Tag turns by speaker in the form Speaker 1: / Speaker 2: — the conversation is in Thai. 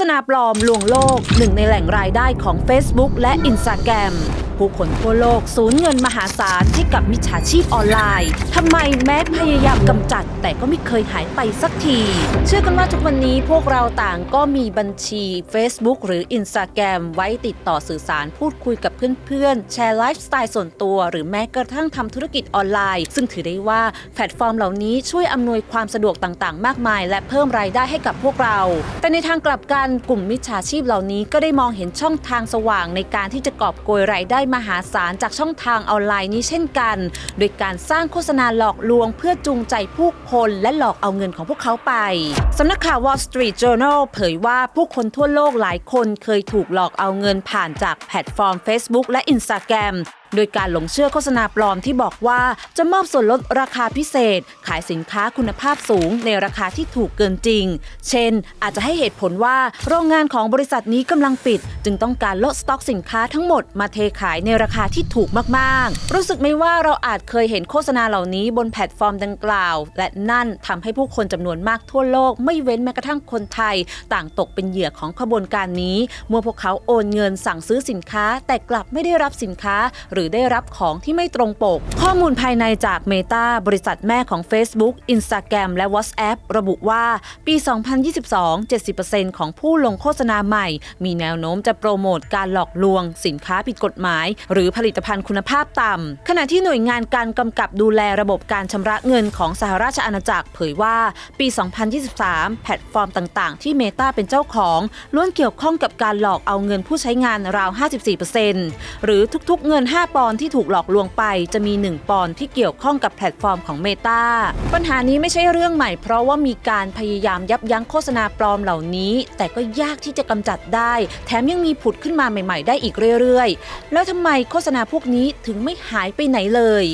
Speaker 1: ษณาปลอมลวงโลกหนึ่งในแหล่งรายได้ของ Facebook และ Instagram ผู้คนทั่วโลกสูญเงินมหาศาลให้กับมิจฉาชีพออนไลน์ทำไมแม้พยายามกำจัด แต่ก็ไม่เคยหายไปสักที เชื่อกันว่าทุกวันนี้พวกเราต่างก็มีบัญชี Facebook หรือ Instagram ไว้ติดต่อสื่อสารพูดคุยกับเพื่อนๆ แชร์ไลฟ์สไตล์ส่วนตัว หรือแม้กระทั่งทำธุรกิจออนไลน์ ซึ่งถือได้ว่าแพลตฟอร์มเหล่านี้ช่วยอำนวยความสะดวกต่างๆ มากมาย และเพิ่มรายได้ให้กับพวกเรา แต่ในทางกลับกันกลุ่มมิจฉาชีพเหล่านี้ก็ได้มองเห็นช่องทางสว่างในการที่จะกอบโกยรายได้มหาศาลจากช่องทางออนไลน์นี้เช่นกัน โดยการสร้างโฆษณาหลอกลวงเพื่อจูงใจผู้คนและหลอกเอาเงินของพวกเขาไป สำนักข่าว Wall Street Journal เผยว่าผู้คนทั่วโลกหลายคนเคยถูกหลอกเอาเงินผ่านจากแพลตฟอร์ม Facebook และ Instagram โดยการหลงเชื่อโฆษณาปลอมที่บอกว่าจะมอบส่วนลดราคาพิเศษ ขายสินค้าคุณภาพสูงในราคาที่ถูกเกินจริง เช่น อาจจะให้เหตุผลว่าโรงงานของบริษัทนี้กำลังปิด จึงต้องการลดสต็อกสินค้าทั้งหมดมาเทขายในราคาที่ถูกมากๆ รู้สึกไหมว่าเราอาจเคยเห็นโฆษณาเหล่านี้บนแพลตฟอร์มดังกล่าว และนั่นทำให้ผู้คนจำนวนมากทั่วโลก ไม่เว้นแม้กระทั่งคนไทย ต่างตกเป็นเหยื่อของขบวนการนี้เมื่อพวกเขาโอนเงินสั่งซื้อสินค้า แต่กลับไม่ได้รับสินค้าหรือได้รับของที่ไม่ตรงปก ข้อมูลภายในจาก Meta บริษัทแม่ของ Facebook Instagram และ WhatsApp ระบุว่าปี 2022 70%ของผู้ลงโฆษณาใหม่ มีแนวโน้มจะโปรโมทการหลอกลวง สินค้าผิดกฎหมาย หรือผลิตภัณฑ์คุณภาพต่ำขณะที่หน่วยงานการกำกับดูแลระบบการชำระเงินของสหราชอาณาจักรเผยว่าปี 2023 แพลตฟอร์มต่างๆ ที่ Meta เป็นเจ้าของล้วนเกี่ยวข้องกับการหลอกเอาเงินผู้ใช้งานราว 54%หรือทุกๆเงิน 5ปอนที่ถูกหลอกลวงไปจะมี 1 ปอนที่เกี่ยวข้องกับแพลตฟอร์มของ Meta ปัญหานี้ไม่ใช่เรื่องใหม่ เพราะว่ามีการพยายามยับยั้งโฆษณาปลอมเหล่านี้ แต่ก็ยากที่จะกำจัดได้ แถมยังมีผุดขึ้นมาใหม่ ๆ ได้อีกเรื่อย ๆ แล้วทำไมโฆษณาพวกนี้ถึงไม่หายไปไหนเลย